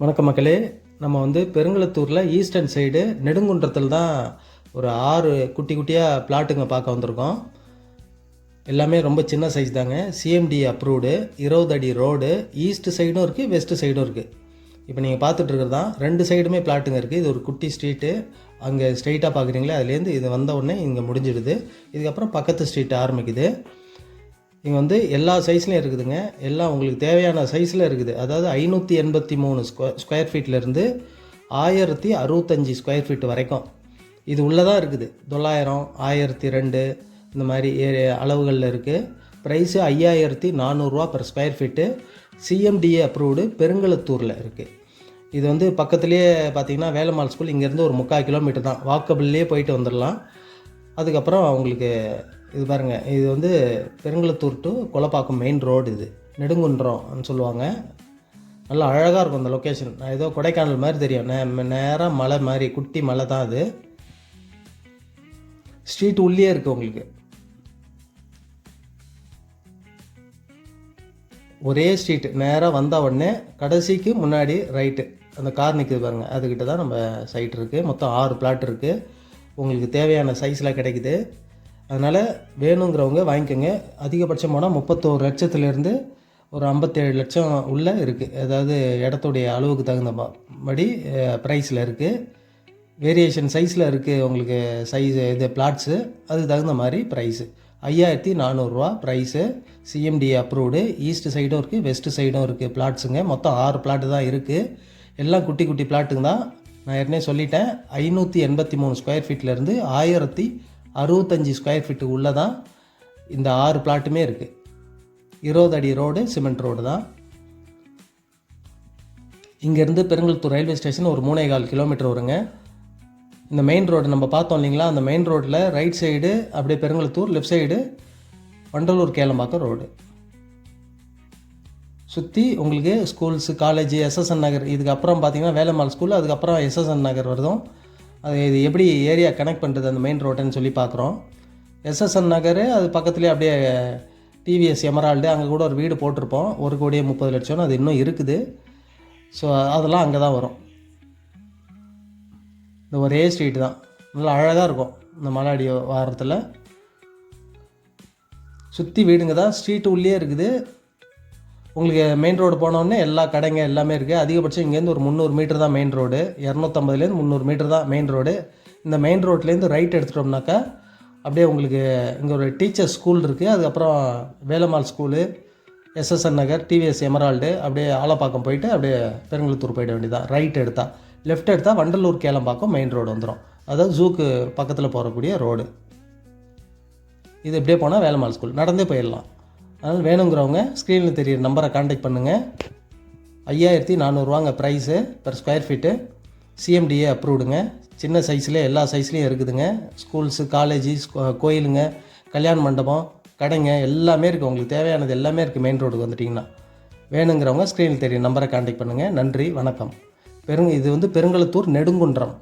வணக்கம் மக்களே. நம்ம வந்து பெருங்குளத்தூரில் ஈஸ்டர்ன் சைடு நெடுங்குன்றத்தில் தான் ஒரு ஆறு குட்டி குட்டியாக பிளாட்டுங்க பார்க்க வந்திருக்கோம். எல்லாமே ரொம்ப சின்ன சைஸ் தாங்க. சிஎம்டி அப்ரூவ்டு இருபது அடி ரோடு ஈஸ்ட் சைடும் இருக்குது வெஸ்ட் சைடும் இருக்குது இப்போ நீங்கள் பார்த்துட்டு தான் ரெண்டு சைடுமே பிளாட்டுங்க இருக்குது இது ஒரு குட்டி ஸ்ட்ரீட்டு அங்கே ஸ்ட்ரைட்டாக பார்க்குறீங்களே அதுலேருந்து இது வந்த உடனே இங்கே முடிஞ்சிடுது. இதுக்கப்புறம் பக்கத்து ஸ்ட்ரீட் ஆரம்பிக்குது. இங்கே வந்து எல்லா சைஸ்லையும் இருக்குதுங்க. எல்லாம் உங்களுக்கு தேவையான சைஸில் இருக்குது. அதாவது ஐநூற்றி எண்பத்தி மூணு ஸ்கொ ஸ்கொயர் ஃபீட்லேருந்து ஆயிரத்தி அறுபத்தஞ்சி ஸ்கொயர் ஃபீட் வரைக்கும். இது உள்ளே தான் இருக்குது. தொள்ளாயிரம் ஆயிரத்தி ரெண்டு இந்த மாதிரி அளவுகளில் இருக்குது ப்ரைஸு ஐயாயிரத்தி நானூறுரூவா per square feet CMDA approved பெருங்கலத்தூரில் இருக்குது இது வந்து பக்கத்துலேயே பார்த்தீங்கன்னா வேலம்மாள் ஸ்கூல் இங்கேருந்து ஒரு முக்கால் கிலோமீட்டர் தான். வாக்கபிள்லேயே போயிட்டு வந்துடலாம் அதுக்கப்புறம் உங்களுக்கு இது பாருங்கள் இது வந்து Perungulathur to Kolapakkam main road இது. நெடுங்குன்றம்னு சொல்லுவாங்க. நல்லா அழகாக இருக்கும் அந்த லொக்கேஷன் ஏதோ கொடைக்கானல் மாதிரி தெரியும். நே நேராக மலை மாதிரி குட்டி மலை தான் அது. ஸ்ட்ரீட் உள்ளே இருக்குது உங்களுக்கு. ஒரே ஸ்ட்ரீட் நேராக வந்தால் உடனே கடைசிக்கு முன்னாடி ரைட்டு அந்த கார் நிற்குது பாருங்கள் அதுக்கிட்ட தான் நம்ம சைட் இருக்குது மொத்தம் ஆறு பிளாட் இருக்குது உங்களுக்கு தேவையான சைஸ்லாம் கிடைக்குது. அதனால் வேணுங்கிறவங்க வாங்கிக்கோங்க. அதிகபட்சம் போனால் முப்பத்தோரு லட்சத்துலேருந்து ஒரு ஐம்பத்தேழு லட்சம் உள்ளே இருக்குது அதாவது இடத்துடைய அளவுக்கு தகுந்த படி ப்ரைஸில் இருக்குது வேரியேஷன் சைஸில் இருக்குது உங்களுக்கு சைஸ் இது பிளாட்ஸு அதுக்கு தகுந்த மாதிரி ப்ரைஸு ஐயாயிரத்தி நானூறுரூவா ப்ரைஸு சிஎம்டி அப்ரூவ்டு ஈஸ்ட் சைடும் இருக்குது வெஸ்ட் சைடும் இருக்குது பிளாட்ஸுங்க மொத்தம் ஆறு பிளாட்டு தான் இருக்குது எல்லாம் குட்டி குட்டி பிளாட்டுங்க தான். நான் ஏற்கனவே சொல்லிட்டேன். ஐநூற்றி எண்பத்தி மூணு ஸ்கொயர் ஃபீட்லேருந்து ஆயிரத்தி அறுபத்தஞ்சி ஸ்கொயர் ஃபீட்டு உள்ளே தான் இந்த ஆறு பிளாட்டுமே இருக்குது இருபது அடி ரோடு சிமெண்ட் ரோடு தான். இங்கேருந்து பெருங்கல்தூர் ரயில்வே ஸ்டேஷன் ஒரு மூணே கால் கிலோமீட்டர் வருங்க. இந்த மெயின் ரோடு நம்ம பார்த்தோம் இல்லைங்களா? அந்த மெயின் ரோட்டில் ரைட் சைடு அப்படியே Perungalathur left side Vandalur Kelambakkam road சுற்றி உங்களுக்கு ஸ்கூல்ஸு காலேஜ் எஸ்எஸ்என் நகர். இதுக்கப்புறம் பார்த்தீங்கன்னா வேலம்மாள் ஸ்கூல் அதுக்கப்புறம் எஸ்எஸ்என் நகர் வருதும். அது இது எப்படி ஏரியா கனெக்ட் பண்ணுறது அந்த மெயின் ரோட்டுன்னு சொல்லி பார்க்குறோம். எஸ்எஸ்என் நகர் அது பக்கத்துலேயே அப்படியே டிவிஎஸ் எமரால்டு அங்கே கூட ஒரு வீடு போட்டிருப்போம். ஒரு கோடியே முப்பது லட்சம்னு அது இன்னும் இருக்குது. ஸோ அதெல்லாம் அங்கே தான் வரும். இந்த ஒரே ஸ்ட்ரீட் தான். நல்லா அழகாக இருக்கும் இந்த மலாடி வாரத்தில். சுற்றி வீடுங்க தான். ஸ்ட்ரீட்டு உள்ளே இருக்குது. உங்களுக்கு மெயின் ரோடு போனோடனே எல்லா கடைங்க எல்லாமே இருக்குது அதிகபட்சம் இங்கேருந்து ஒரு முந்நூறு மீட்டர் தான் மெயின் ரோடு இரநூத்தம்பதுலேருந்து முந்நூறு மீட்டர் தான் மெயின் ரோடு இந்த மெயின் ரோட்லேருந்து ரைட் எடுத்துட்டோம்னாக்கா அப்படியே உங்களுக்கு இங்கே ஒரு டீச்சர் ஸ்கூல் இருக்குது அதுக்கப்புறம் Velammal school SSN Nagar TVS Emerald அப்படியே ஆலப்பாக்கம் போயிட்டு அப்படியே பெருங்குளத்தூர் போயிட வேண்டியதான் ரைட் எடுத்தால் லெஃப்ட் எடுத்தால் வண்டலூர் கேளம்பாக்கம் மெயின் ரோடு வந்துடும் அதாவது ஜூக்கு பக்கத்தில் போகக்கூடிய ரோடு இது இப்படியே போனால் வேலம்மாள் ஸ்கூல் நடந்தே போயிடலாம். அதனால் வேணுங்கிறவங்க ஸ்க்ரீனில் தெரியிற நம்பரை காண்டாக்ட் பண்ணுங்கள் ஐயாயிரத்தி நானூறுவாங்க price per square feet CMDA அப்ரூவ்டுங்க சின்ன சைஸ்லேயே எல்லா சைஸ்லேயும் இருக்குதுங்க. ஸ்கூல்ஸு காலேஜு கோயிலுங்க கல்யாண மண்டபம் கடைங்க எல்லாமே இருக்குது உங்களுக்கு தேவையானது எல்லாமே இருக்குது மெயின் ரோடுக்கு வந்துட்டிங்கன்னா. வேணுங்கிறவங்க ஸ்க்ரீனில் தெரியும் நம்பரை காண்டாக்ட் பண்ணுங்கள் நன்றி வணக்கம். பெருங்க இது வந்து பெருங்கலத்தூர் நெடுங்குன்றம்.